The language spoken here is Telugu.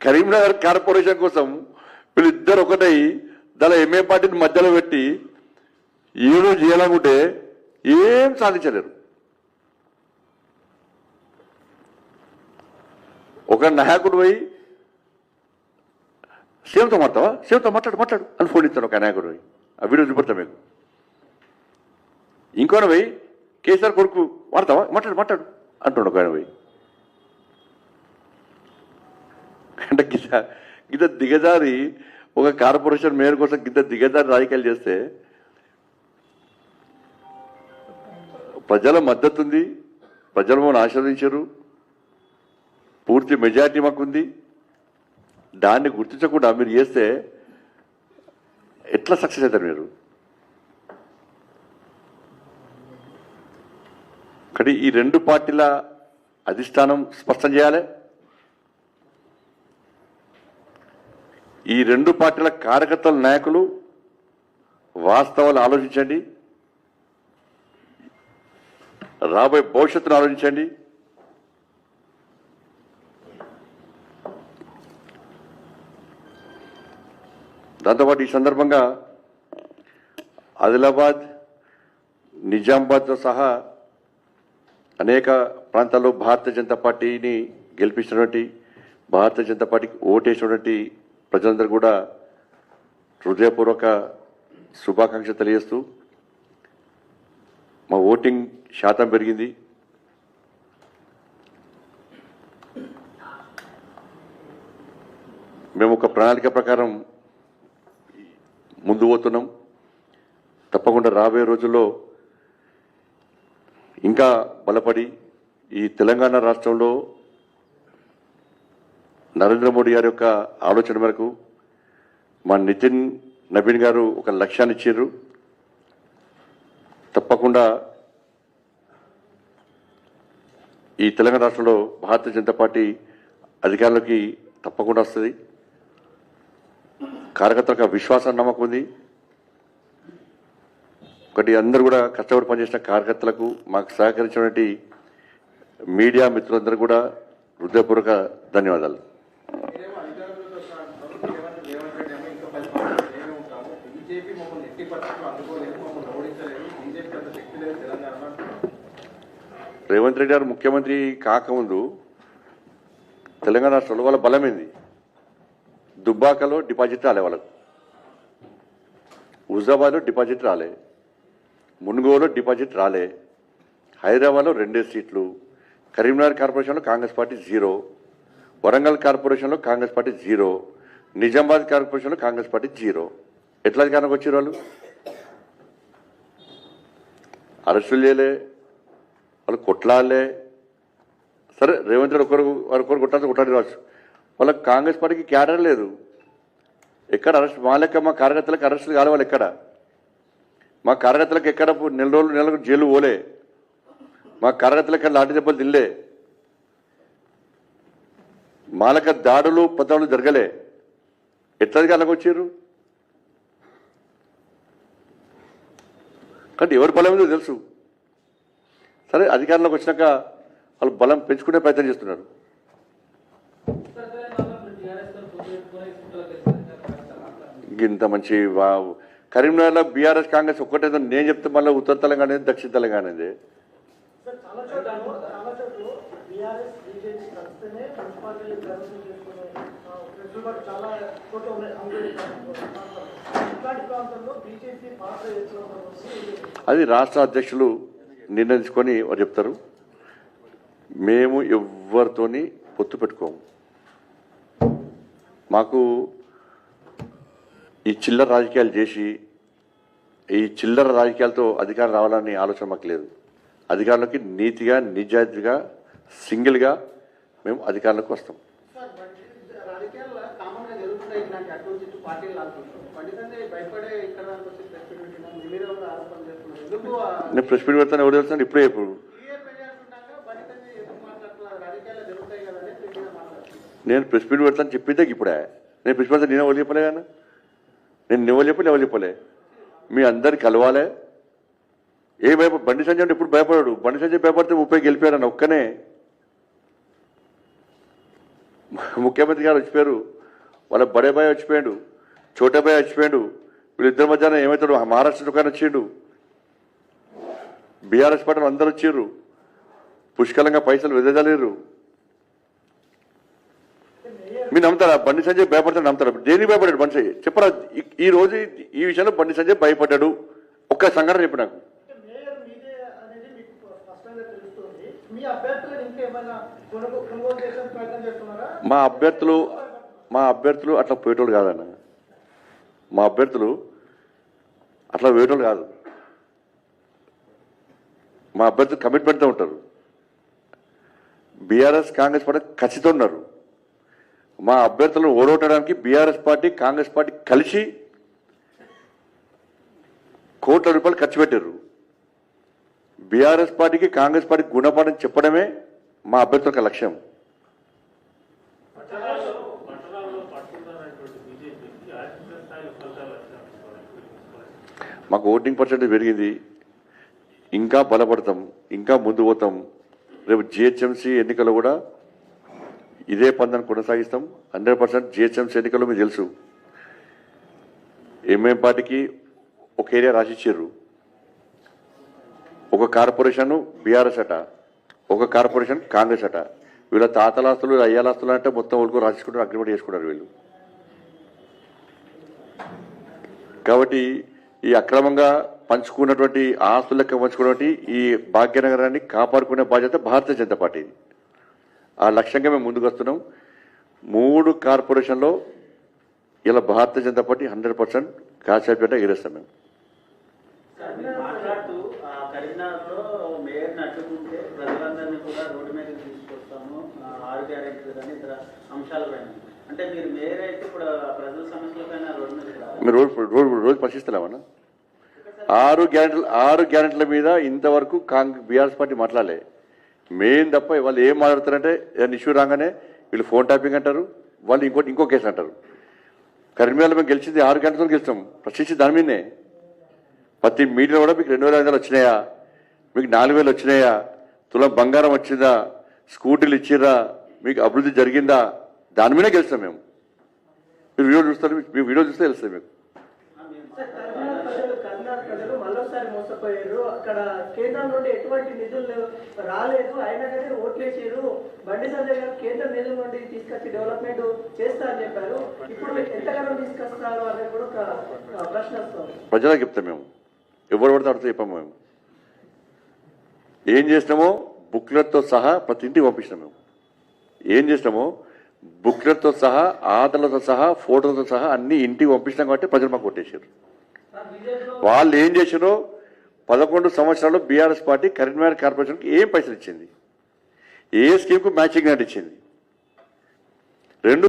కరీంనగర్ కార్పొరేషన్ కోసం వీళ్ళిద్దరు ఒకటై దాని ఎంఏ పార్టీని మధ్యలో పెట్టి ఏదో చేయాలనుకుంటే ఏం సాధించలేరు. ఒక నాయకుడు పోయి సీఎంతో మాట్లాడవా సీఎంతో మాట్లాడు మాట్లాడు అని ఫోన్ ఇస్తాడు ఒక నాయకుడు పోయి. ఆ వీడియో చూపెడతా మీకు. ఇంకోన పోయి కేసీఆర్ కొడుకు వాడతావా? మాట్లాడు మాట్లాడు అంటుండు ఒక ఆయన పోయి. అంటే గిత గిత దిగజారి ఒక కార్పొరేషన్ మేయర్ కోసం గిత దిగజారి రాజకీయాలు చేస్తే ప్రజల మద్దతు ఉంది ప్రజలు మమ్మల్ని ఆశీర్వదించారు పూర్తి మెజారిటీ మాకు ఉంది దాన్ని గుర్తించకుండా మీరు చేస్తే ఎట్లా సక్సెస్ అవుతారు మీరు? కానీ ఈ రెండు పార్టీల అధిష్టానం స్పష్టం చేయాలి. ఈ రెండు పార్టీల కార్యకర్తల నాయకులు వాస్తవాలు ఆలోచించండి. రాబోయే భవిష్యత్తును ఆలోచించండి. దాంతోపాటు ఈ సందర్భంగా ఆదిలాబాద్ నిజామాబాద్తో సహా అనేక ప్రాంతాల్లో భారతీయ జనతా పార్టీని గెలిపించినటువంటి భారతీయ జనతా పార్టీకి ఓటేసినటువంటి ప్రజలందరూ కూడా హృదయపూర్వక శుభాకాంక్ష తెలియజేస్తూ మా ఓటింగ్ శాతం పెరిగింది. మేము ఒక ప్రణాళిక ప్రకారం ముందు పోతున్నాం. తప్పకుండా రాబోయే రోజుల్లో ఇంకా బలపడి ఈ తెలంగాణ రాష్ట్రంలో నరేంద్ర మోడీ గారి యొక్క ఆలోచన మేరకు మా నితిన్ నవీన్ గారు ఒక లక్ష్యాన్ని ఇచ్చారు. తప్పకుండా ఈ తెలంగాణ రాష్ట్రంలో భారతీయ జనతా పార్టీ అధికారంలోకి తప్పకుండా వస్తుంది. కార్యకర్తలకు విశ్వాసం నమ్మకం ఉంది. ఒకటి అందరూ కూడా కష్టపడి పనిచేసిన కార్యకర్తలకు మాకు సహకరించినటువంటి మీడియా మిత్రులందరూ కూడా హృదయపూర్వక ధన్యవాదాలు. మీరేమో రేవంత్ రెడ్డి ఏమో ఇంకా పది ఉంటాము. బీజేపీ మమ్మల్ని ఎట్టి అందుకోలేదు మమ్మల్ని ఓడించలేదు. బీజేపీ అంత శక్తి లేదు రేవంత్ రెడ్డి గారు ముఖ్యమంత్రి కాకముందు తెలంగాణ రాష్ట్రంలో వాళ్ళ బలమైంది? దుబ్బాకలో డిపాజిట్ రాలే వాళ్ళకు. హుజాబాద్లో డిపాజిట్ రాలే. మునుగోలో డిపాజిట్ రాలే. హైదరాబాద్లో రెండే సీట్లు. కరీంనగర్ కార్పొరేషన్లో కాంగ్రెస్ పార్టీ జీరో. వరంగల్ కార్పొరేషన్లో కాంగ్రెస్ పార్టీ జీరో నిజామాబాద్ కార్పొరేషన్లో కాంగ్రెస్ పార్టీ జీరో. ఎట్లా అధికారానికి వచ్చారు వాళ్ళు? అరెస్టులు చేయలే వాళ్ళు కొట్లాడలే. సరే రేవంత్ రెడ్డి ఒకరు ఒకరు కొట్టాల్సి కొట్టాలి కావచ్చు. వాళ్ళకి కాంగ్రెస్ పార్టీకి క్యాడర్ లేదు. ఎక్కడ అరెస్ట్ మా లెక్క మా కార్యకర్తలకు అరెస్టులు కాలే వాళ్ళు ఎక్కడ? మా కార్యకర్తలకు ఎక్కడ నెల రోజులు నెలకు జైలు పోలే. మా కార్యకర్తలకు లాంటి దెబ్బలు తినలే. మాలక దాడులు పదాలు జరగలే. ఎట్లా అధికారులకు వచ్చారు? కానీ ఎవరి బలం ఉందో తెలుసు. సరే అధికారంలోకి వచ్చినాక వాళ్ళు బలం పెంచుకునే ప్రయత్నం చేస్తున్నారు. ఇంత మంచి కరీంనగర్లో బీఆర్ఎస్ కాంగ్రెస్ ఒక్కటేదో నేను చెప్తే మళ్ళీ ఉత్తర తెలంగాణ దక్షిణ తెలంగాణ ఏంది? సార్ చాలా చోట్ల చాలా చోట్ల బీఆర్ఎస్ బీజేపీ కలిస్తేనే చేసుకునే చాలా ఉన్నాయి. ఇట్లాంటి బీజేపీ పాత్ర అది రాష్ట్ర అధ్యక్షులు నిర్ణయించుకొని వారు చెప్తారు. మేము ఎవరితోని పొత్తు పెట్టుకోము. మాకు ఈ చిల్లర రాజకీయాలు చేసి ఈ చిల్లర రాజకీయాలతో అధికారం రావాలని ఆలోచన మాకు లేదు. అధికారంలోకి నీతిగా నిజాయితీగా సింగిల్గా మేము అధికారంలోకి వస్తాం. భయపడే నేను ప్రెస్ మీట్ పెడతాను ఎవరు తెలుస్తాను ఇప్పుడే ఇప్పుడు నేను ప్రెస్ మీట్ పెడతాను చెప్పితే ఇప్పుడే. నేను ప్రెస్ పెడతాను నేను ఎవరు చెప్పలే కానీ? నేను ఎవరు చెప్పలే ఎవరు చెప్పలే. మీ అందరికి కలవాలే. ఏ భయప బండి సంజయ్ అంటే ఇప్పుడు భయపడాడు. బండి సంజయ్ భయపడితే ముప్పై గెలిపారని ఒక్కనే. ముఖ్యమంత్రి గారు వచ్చిపోయారు. వాళ్ళ బడే బాయ్ వచ్చిపోయాడు. చోటబాయ్ వచ్చిపోయాడు. వీళ్ళిద్దరి మధ్యాహ్నం ఏమవుతాడు మహారాష్ట్ర దుకాణం వచ్చిండు. బీఆర్ఎస్ పార్టీ అందరూ వచ్చిర్రు. పుష్కలంగా పైసలు వెదజలేరు మీరు నమ్ముతారా? బండి సంజయ్ భయపడతాడు నమ్ముతారా? దేని భయపడ్డాడు బండి సంజయ్? చెప్పరా ఈ- ఈ రోజు ఈ విషయంలో బండి సంజయ్ భయపడ్డాడు. ఒక్క సంఘటన చెప్పు నాకు అంటే మేయర్ మీదే అనేది మీకు స్పష్టంగా తెలుస్తుంది మీ అభ్యర్థులను ఇంకేమైనా కొనుగోలు కొనుగోలు చేసే ప్రయత్నం చేస్తున్నారా? మా అభ్యర్థులు మా అభ్యర్థులు అట్లా పోయేటోళ్ళు కాదన్న. మా అభ్యర్థులు అట్లా పోయేటోళ్ళు కాదు. మా అభ్యర్థులు కమిట్మెంట్తో ఉంటారు. బీఆర్ఎస్ కాంగ్రెస్ పార్టీ ఖచ్చితంగా ఉన్నారు. మా అభ్యర్థులను ఓడగొట్టడానికి బీఆర్ఎస్ పార్టీ కాంగ్రెస్ పార్టీ కలిసి కోట్ల రూపాయలు ఖర్చు పెట్టారు బీఆర్ఎస్ పార్టీకి కాంగ్రెస్ పార్టీకి గుణపాఠం చెప్పడమే మా అభ్యర్థుల యొక్క లక్ష్యం. మాకు ఓటింగ్ పర్సెంటేజ్ పెరిగింది. ఇంకా బలపడతాం ఇంకా ముందు పోతాం. రేపు జిహెచ్ఎంసీ ఎన్నికలు కూడా ఇదే పందాన్ని కొనసాగిస్తాం. హండ్రెడ్ పర్సెంట్ జిహెచ్ఎంసీ ఎన్నికలు మీకు తెలుసు. ఎంఎం పార్టీకి ఒక ఏరియా రాసిచ్చారు? ఒక కార్పొరేషన్ బీఆర్ఎస్ అట ఒక కార్పొరేషన్ కాంగ్రెస్ అట. వీళ్ళ తాతలాస్తులు అయ్యాలాస్తులు అంటే మొత్తం వాళ్ళకు రాసుకుంటారు అగ్రిమెంట్ చేసుకుంటారు వీళ్ళు. కాబట్టి ఈ అక్రమంగా పంచుకున్నటువంటి ఆస్తుల లెక్క పంచుకున్నటువంటి ఈ భాగ్యనగరాన్ని కాపాడుకునే బాధ్యత భారతీయ జనతా పార్టీది ఆ లక్ష్యంగా మేము ముందుకు వస్తున్నాం. మూడు కార్పొరేషన్లో ఇలా Bharatiya Janata party hundred percent కాసేపేట ఎగిరేస్తాం మేము సార్, మీరు మాట్లాడుతూ ఆ కరీంనగర్లో మేయర్ని అడ్డుకుంటే ప్రజలందరినీ కూడా రోడ్డు మీదకి తీసుకొస్తాము కానీ ఇతర అంశాలపైన అంటే మీరు మేయర్ అయితే ఇప్పుడు ప్రజల సమస్యలపైన రోడ్డు రోజు రోజు రోజు పరిశీలిస్తున్నామన్నా ఆరు గ్యారెంటీలు ఆరు గ్యారెంటీల మీద ఇంతవరకు కాంగ్రెస్ బీఆర్ఎస్ పార్టీ మాట్లాడలే. మెయిన్ తప్ప వాళ్ళు ఏం మాట్లాడతారంటే ఏదైనా ఇష్యూ రాగానే వీళ్ళు ఫోన్ ట్యాపింగ్ అంటారు వాళ్ళు ఇంకోటి ఇంకో కేసు అంటారు. కరీంనగర్లో మేము గెలిచింది ఆరు గంటలతో గెలిచాం ప్రశ్నించి దాని మీదనే. ప్రతి మీటింగ్ కూడా మీకు రెండు వేల ఐదు వచ్చినాయా? మీకు నాలుగు వేలు వచ్చినాయా? తులం బంగారం వచ్చిందా? స్కూటీలు ఇచ్చిరా మీకు అభివృద్ధి జరిగిందా? దాని మీదే గెలుస్తాం మేము. మీరు వీడియో చూస్తారు మీ వీడియో చూస్తే తెలుస్తుంది మీకు. సార్, కర్ణాటక ప్రజలు కర్ణాటక ప్రజలు మరోసారి మోసపోయారు. అక్కడ కేంద్రం నుండి ఎటువంటి నిధులు రాలేదు. అయినా కానీ ఓట్లేసారు. బండి సంజయ్ గారు కేంద్ర నిధుల నుండి తీసుకొచ్చి డెవలప్మెంట్ చేస్తా అని చెప్పారు. ఇప్పుడు ఎంతగానో తీసుకొస్తారు అనేది కూడా ఒక ఆ, ప్రశ్న వస్తుంది. ప్రజలకు చెప్తాం మేము. ఎవరు పడితే అడితే చెప్పాము మేము. ఏం చేసినామో బుక్లెట్తో సహా ప్రతి ఇంటికి పంపించినాం మేము. ఏం చేసినామో? బుక్లెట్తో సహా ఆటలతో సహా ఫోటోలతో సహా అన్ని ఇంటికి పంపించినాం కాబట్టి ప్రజలు మాకు కొట్టేశారు. వాళ్ళు ఏం చేశారో పదకొండు సంవత్సరాలు బీఆర్ఎస్ పార్టీ కరీంనగర్ కార్పొరేషన్కి ఏం పైసలు ఇచ్చింది? ఏ స్కీమ్కు మ్యాచింగ్ గ్రాంట్ ఇచ్చింది?